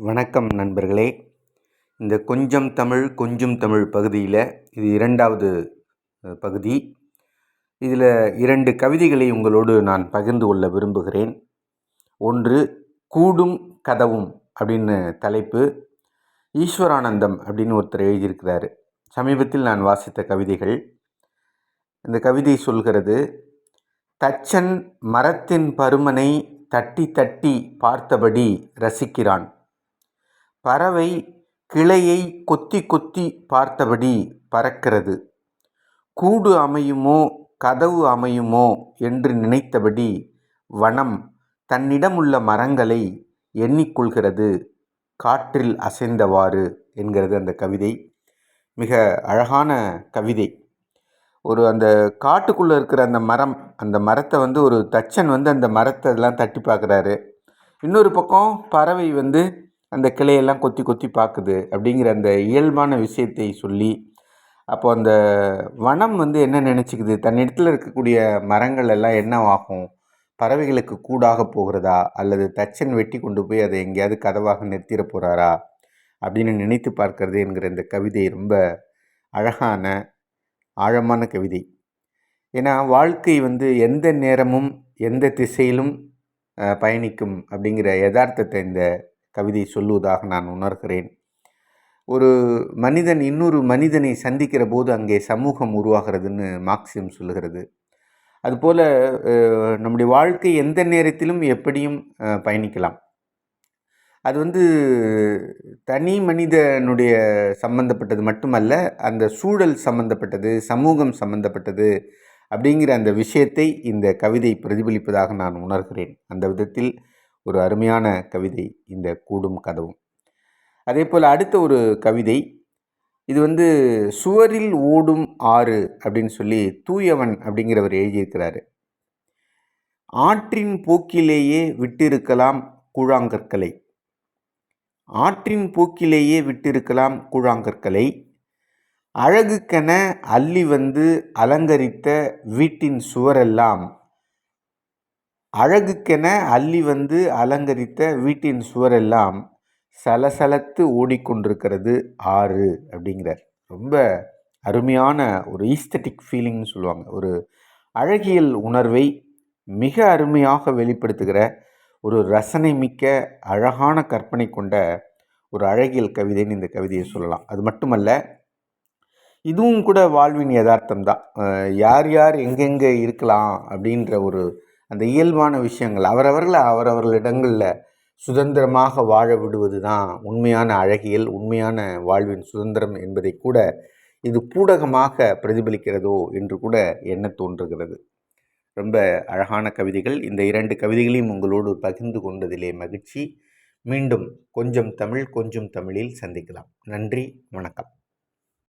வணக்கம் நண்பர்களே. இந்த கொஞ்சம் தமிழ் கொஞ்சம் தமிழ் பகுதியில் இது இரண்டாவது பகுதி. இதில் இரண்டு கவிதைகளை உங்களோடு நான் பகிர்ந்து கொள்ள விரும்புகிறேன். ஒன்று கூடும் கதவும் அப்படின்னு தலைப்பு. ஈஸ்வரானந்தம் அப்படின்னு ஒருத்தர் எழுதியிருக்கிறார். சமீபத்தில் நான் வாசித்த கவிதைகள். இந்த கவிதை சொல்கிறது தச்சன் மரத்தின் பருமனை தட்டி தட்டி பார்த்தபடி ரசிக்கிறான். பறவை கிளையை கொத்தி கொத்தி பார்த்தபடி பறக்கிறது. கூடு அமையுமோ கதவு அமையுமோ என்று நினைத்தபடி வனம் தன்னிடமுள்ள மரங்களை எண்ணிக்கொள்கிறது காற்றில் அசைந்தவாறு என்கிறது அந்த கவிதை. மிக அழகான கவிதை. ஒரு அந்த காட்டுக்குள்ளே இருக்கிற அந்த மரம் அந்த மரத்தை வந்து ஒரு தச்சன் வந்து அந்த மரத்தை எல்லாம் தட்டி பார்க்குறாரு. இன்னொரு பக்கம் பறவை வந்து அந்த கிளையெல்லாம் கொத்தி கொத்தி பார்க்குது அப்படிங்கிற அந்த இயல்பான விஷயத்தை சொல்லி அப்போ அந்த வனம் வந்து என்ன நினச்சிக்குது? தன்னிடத்தில் இருக்கக்கூடிய மரங்கள் எல்லாம் என்ன ஆகும் பறவைகளுக்கு கூடாக போகிறதா? அல்லது தச்சன் வெட்டி கொண்டு போய் அதை எங்கேயாவது கதவாக நிறுத்திட போகிறாரா அப்படின்னு நினைத்து பார்க்கறது என்கிற இந்த கவிதை ரொம்ப அழகான ஆழமான கவிதை. ஏன்னா வாழ்க்கை வந்து எந்த நேரமும் எந்த திசையிலும் பயணிக்கும் அப்படிங்கிற யதார்த்தத்தை இந்த கவிதை சொல்லுவதாக நான் உணர்கிறேன். ஒரு மனிதன் இன்னொரு மனிதனை சந்திக்கிற போது அங்கே சமூகம் உருவாகிறதுன்னு மார்க்சியம் சொல்லுகிறது. அதுபோல் நம்முடைய வாழ்க்கை எந்த நேரத்திலும் எப்படியும் பயணிக்கலாம். அது வந்து தனி மனிதனுடைய சம்பந்தப்பட்டது மட்டுமல்ல அந்த சூழல் சம்பந்தப்பட்டது சமூகம் சம்பந்தப்பட்டது அப்படிங்கிற அந்த விஷயத்தை இந்த கவிதை பிரதிபலிப்பதாக நான் உணர்கிறேன். அந்த விதத்தில் ஒரு அருமையான கவிதை இந்த கூடும் கதவும். அதே போல் அடுத்த ஒரு கவிதை இது வந்து சுவரில் ஓடும் ஆறு அப்படின்னு சொல்லி தூயவன் அப்படிங்கிறவர் எழுதியிருக்கிறாரு. ஆற்றின் போக்கிலேயே விட்டிருக்கலாம் கூழாங்கற்களை. ஆற்றின் போக்கிலேயே விட்டிருக்கலாம் கூழாங்கற்களை. அழகுக்கென அள்ளி வந்து அலங்கரித்த வீட்டின் சுவரெல்லாம் அழகுக்கென அள்ளி வந்து அலங்கரித்த வீட்டின் சுவரெல்லாம் சலசலத்து ஓடிக்கொண்டிருக்கிறது. ஆறு அப்படிங்கிறார். ரொம்ப அருமையான ஒரு ஈஸ்தட்டிக் ஃபீலிங்னு சொல்லுவாங்க. ஒரு அழகியல் உணர்வை மிக அருமையாக வெளிப்படுத்துகிற ஒரு ரசனை மிக்க அழகான கற்பனை கொண்ட ஒரு அழகியல் கவிதைன்னு இந்த கவிதையை சொல்லலாம். அது மட்டுமல்ல இதுவும் கூட வாழ்வின் யதார்த்தம் தான். யார் யார் எங்கெங்கே இருக்கலாம் அப்படின்ற ஒரு அந்த இயல்பான விஷயங்கள் அவரவர்களை அவரவர்களிடங்களில் சுதந்திரமாக வாழ விடுவது தான் உண்மையான அழகியல் உண்மையான வாழ்வின் சுதந்திரம் என்பதை கூட இது பூடகமாக பிரதிபலிக்கிறதோ என்று கூட எண்ண தோன்றுகிறது. ரொம்ப அழகான கவிதைகள். இந்த இரண்டு கவிதைகளையும் உங்களோடு பகிர்ந்து கொண்டதிலே மகிழ்ச்சி. மீண்டும் கொஞ்சம் தமிழ் கொஞ்சம் தமிழில் சந்திக்கலாம். நன்றி வணக்கம்.